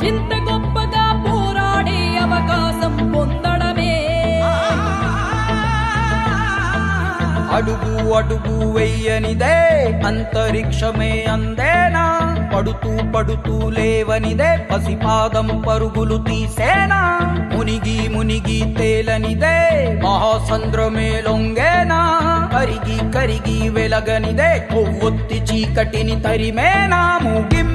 మరింత గొప్పగా పోరాడే అవకాశం పొందడమే. అడుగు అడుగు వెయ్యనిదే అంతరిక్షమే అందేనా? పడుతూ పడుతూ లేవనిదే పసిపాదం పరుగులు తీసేనా? మునిగి మునిగి తేలనిదే మహాసంద్రమే లొంగేనా కరిగి కరిగి వెలగనిదే కొవ్వొత్తి చీకటిని తరిమేనా? ముగిం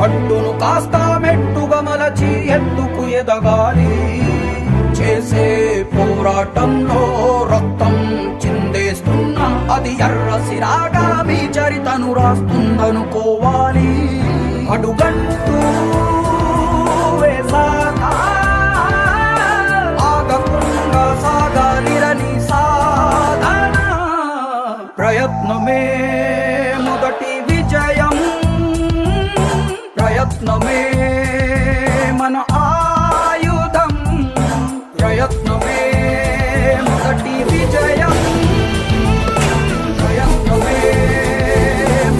అడ్డును కాస్త మెట్టుగా మలచి ఎత్తుకు ఎదగాలి? చేసే పోరాటంలో రక్తం చిందేస్తున్నా అది ఎర్ర సిరాగా మీ చరితను రాస్తుందనుకోవాలి. అడుగంటూ ప్రయత్నమే మన ఆయుధం. ప్రయత్నమే మొదటి విజయం. ప్రయత్నమే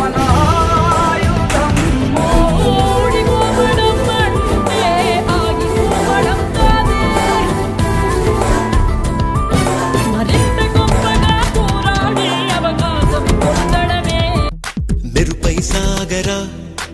మన ఆయుధం. మెరుపై సాగరా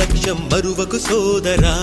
లక్ష్యం మరువకు సోదరా.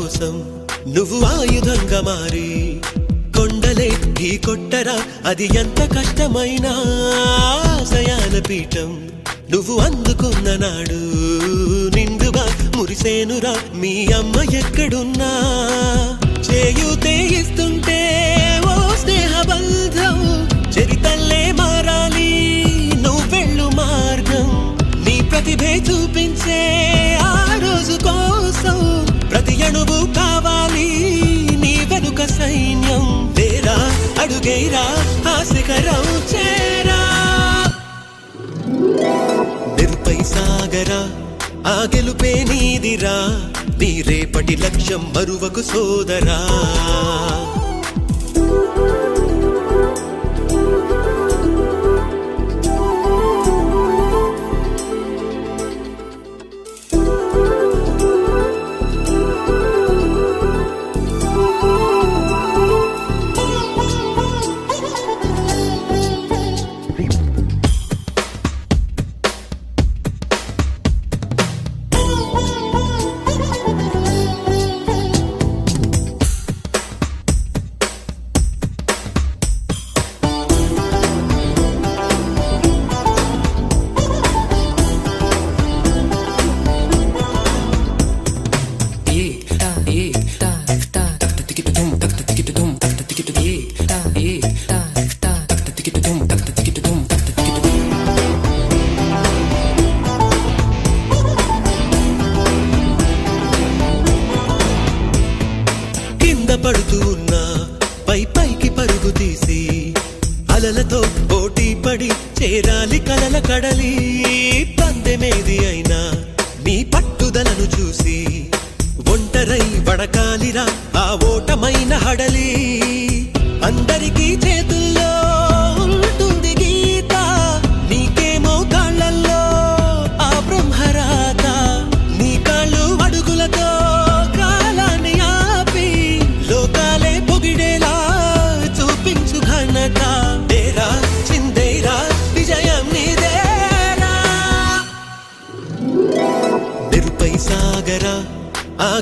కోసం నువ్వు ఆయుధంగా మారి కొండలే ఢీ కొట్టరా అది ఎంత కష్టమైన ఆశయాల పీఠం. నువ్వు అందుకున్న నాడు నిండుగా మురిసేనురా మీ అమ్మ ఎక్కడున్నా? చేయుతే ఇస్తుంటే ఓ స్నేహ బంధం చరితల్లే మారాలి నువ్వు వెళ్ళు మార్గం. నీ ప్రతిభే చూపించే అడుగైరా ఆ శిఖరం చేరా. మెరుపై సాగరా ఆ గెలుపే నీదిరా నీ రేపటి లక్ష్యం మరువకు సోదరా. తీసి అలలతో పోటీ పడి చేరాలి కలల కడలి. పందెమేది అయినా నీ పట్టుదలను చూసి ఒంటరై వడకాలిరా ఆ ఓటమైన హడలి.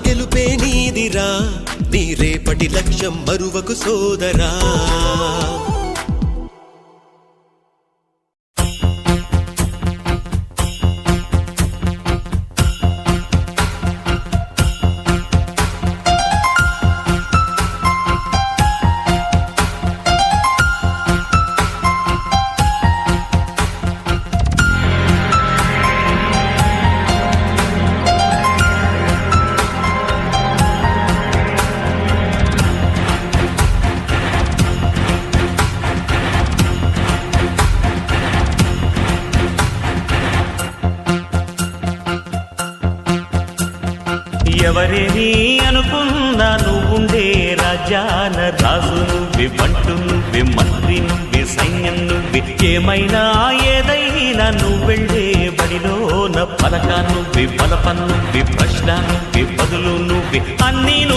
గెలుపే నీదిరా నీ రేపటి లక్ష్యం మరువకు సోదరా. ఎవరిని అనుకున్నా నువ్వుండే రాజాన రాజు నువ్వి బంటు నువ్వి మంత్రి నువ్వి సైన్యం నువ్వి ఏమైనా ఏదైనా నువ్వెళ్ళే బడిలో నా పలక నువ్వి బలపం నువ్వి ప్రశ్న నువ్వి బదులు నువ్వి అన్నీ నువ్వు